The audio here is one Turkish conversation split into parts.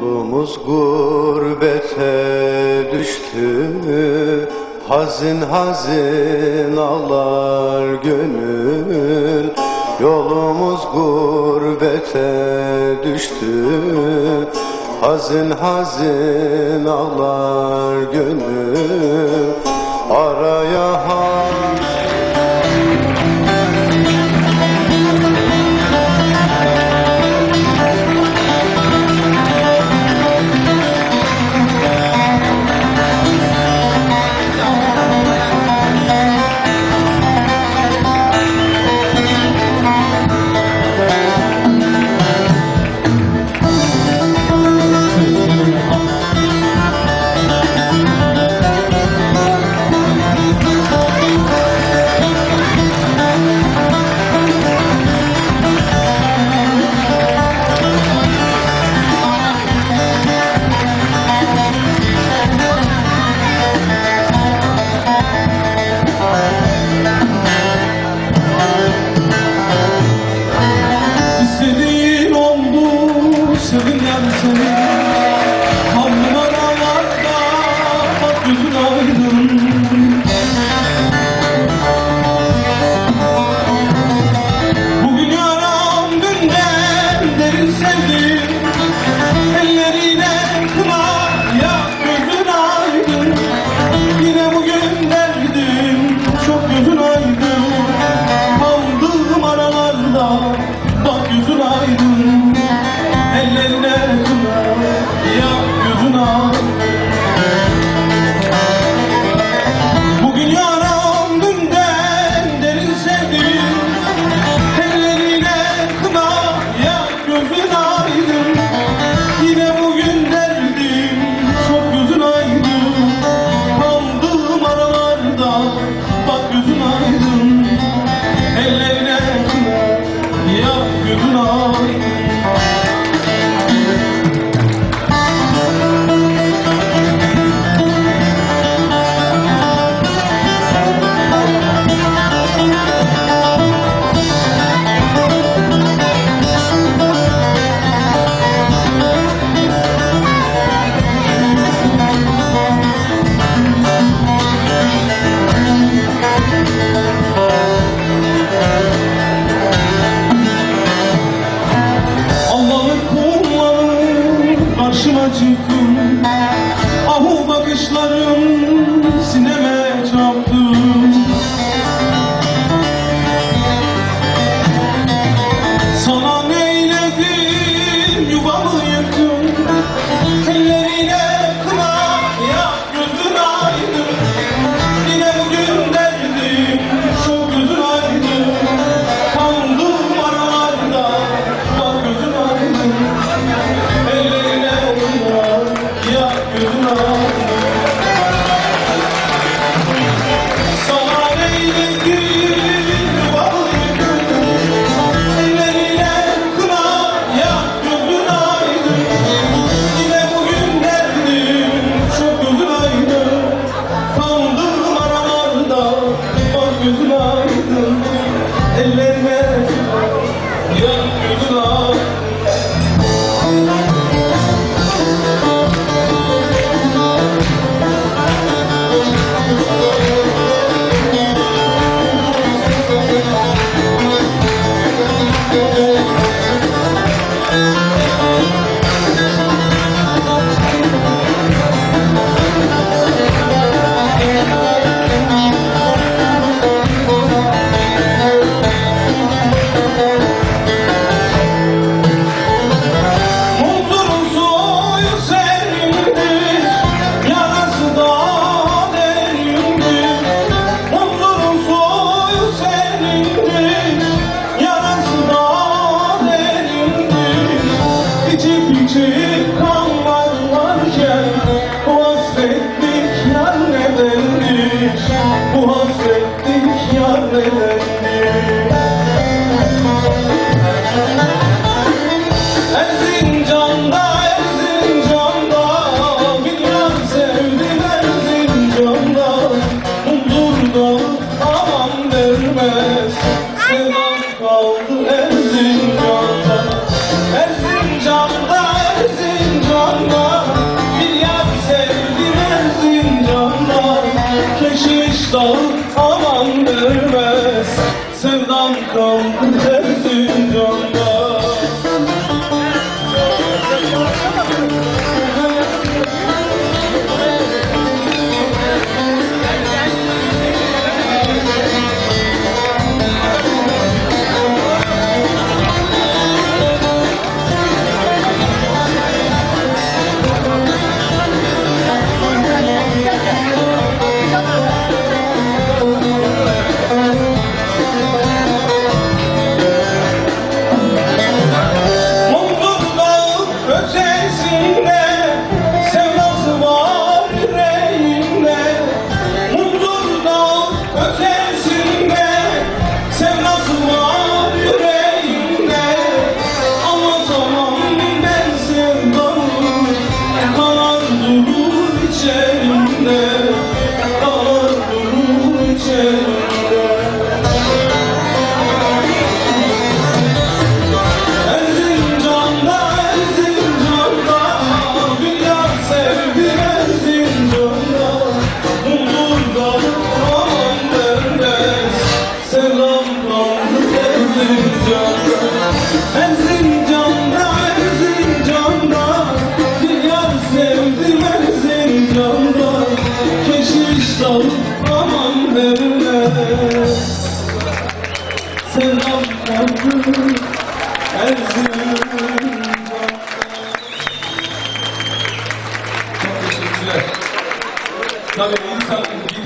Yolumuz gurbete düştü Hazin hazin ağlar gönül. Yolumuz gurbete düştü Hazin hazin ağlar gönül. Araya hazin yakına, yak yüzüne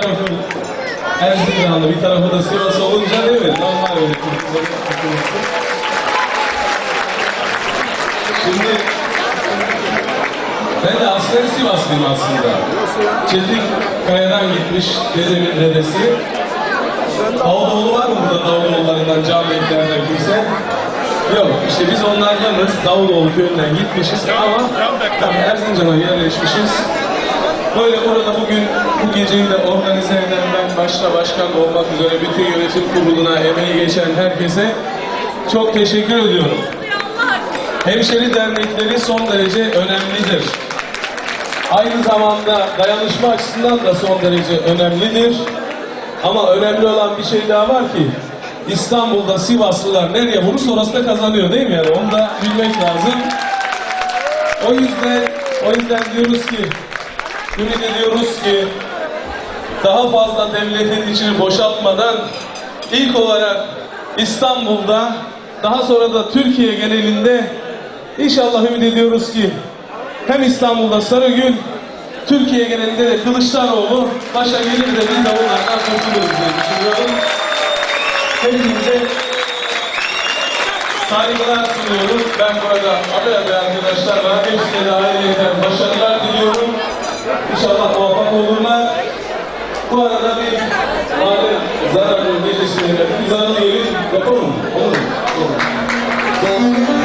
tarafı Erzincanlı, bir tarafı da Sivas olunca değil mi? Normal öyle. Şimdi ben de aslen Sivaslıyım aslında. Çetin Kaya'dan gitmiş dedemin dedesi. Davutoğlu var mı burada Davutoğullarından camiliklerden kimse? Yok işte biz onlardanız. Davutoğlu köyünden gitmişiz ama tabii Erzincan'a yerleşmişiz. Böyle burada bugün bu geceyi de organize eden ben başta başkan olmak üzere bütün yönetim kuruluna emeği geçen herkese çok teşekkür ediyorum. Hemşeri dernekleri son derece önemlidir. Aynı zamanda dayanışma açısından da son derece önemlidir. Ama önemli olan bir şey daha var ki İstanbul'da Sivaslılar nereye vurursa orası da kazanıyor değil mi yani? Onu da bilmek lazım. O yüzden o yüzden diyoruz ki ümit ediyoruz ki daha fazla devletin içini boşaltmadan ilk olarak İstanbul'da daha sonra da Türkiye genelinde inşallah ümit ediyoruz ki hem İstanbul'da Sarıgül Türkiye genelinde de Kılıçdaroğlu başa gelir de biz de bunlardan kurtuluruz diye düşünüyorum. Hepinize saygılar sunuyorum. Ben burada aday aday arkadaşlarla hepsine de ayrıca başarılar. İnşallah muvaffak olurlar. Bu arada bir madem zararın gecesini bir zarar diyelim yapalım mı? Olur mu? Olur.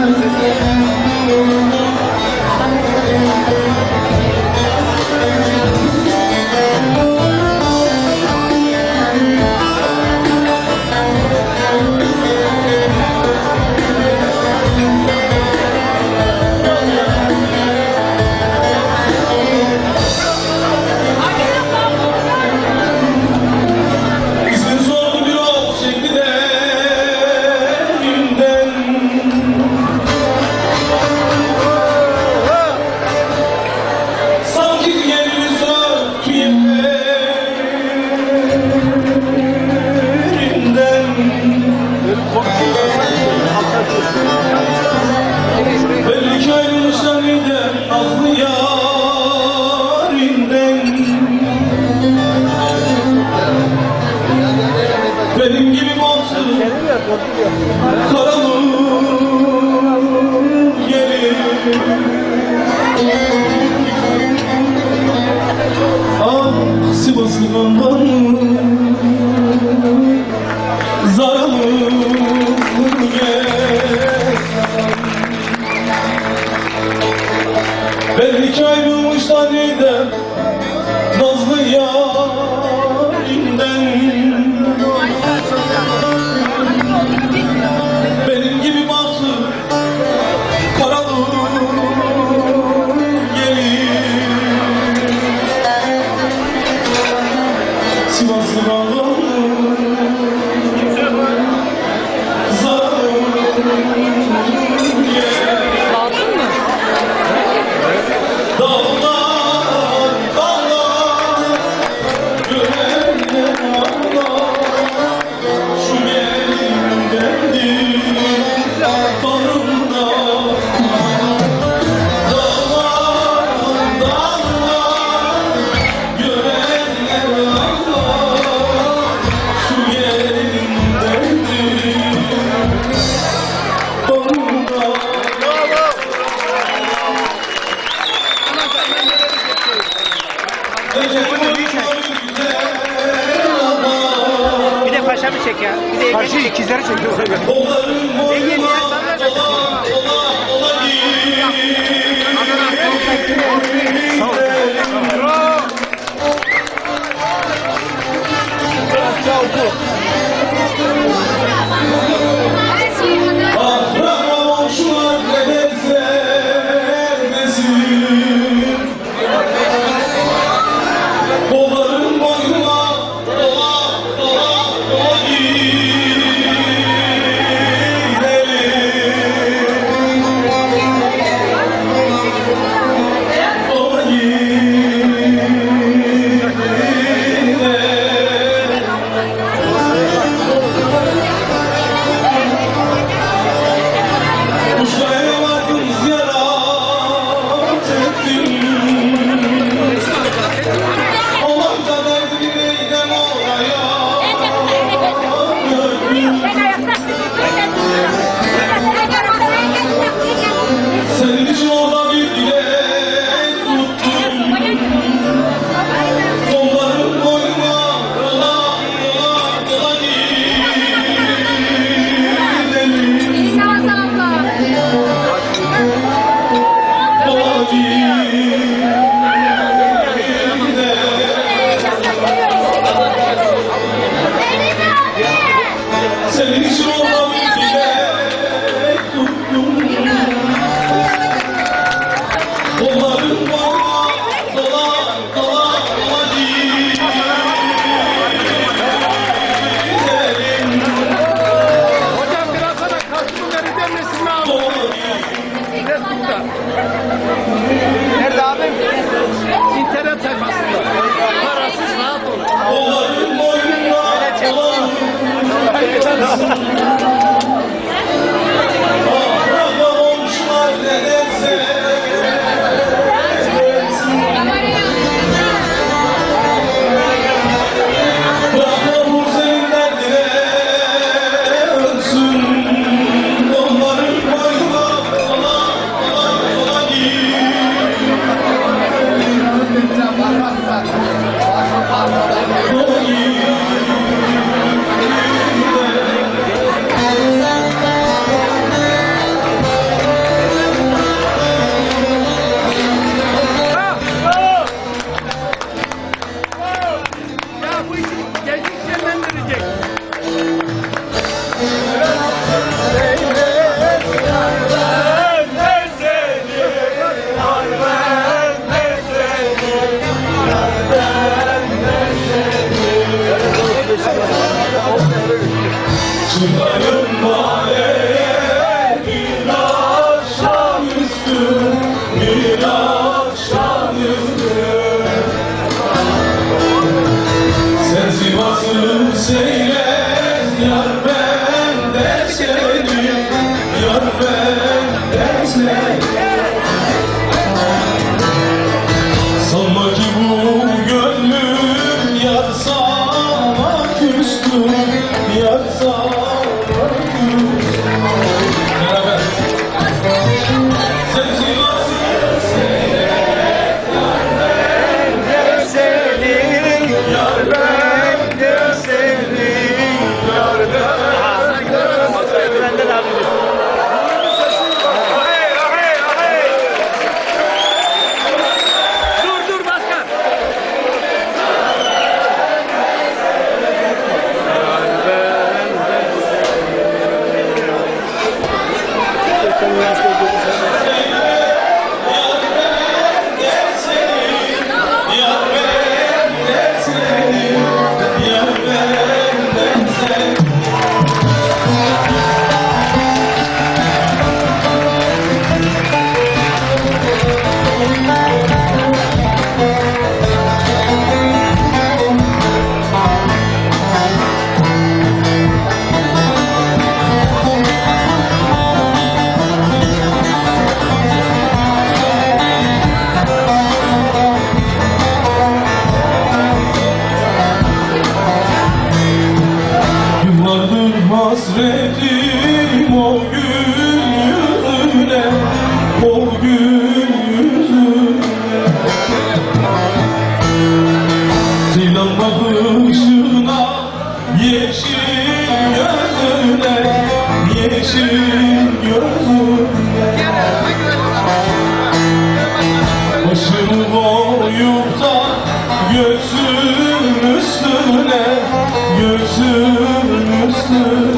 Señor. Bir de paşamı çek ya. Bir de Ege'yi ikizleri çekiyor. Ege'yi ya sana da Çıkarın var Obrigado. Master.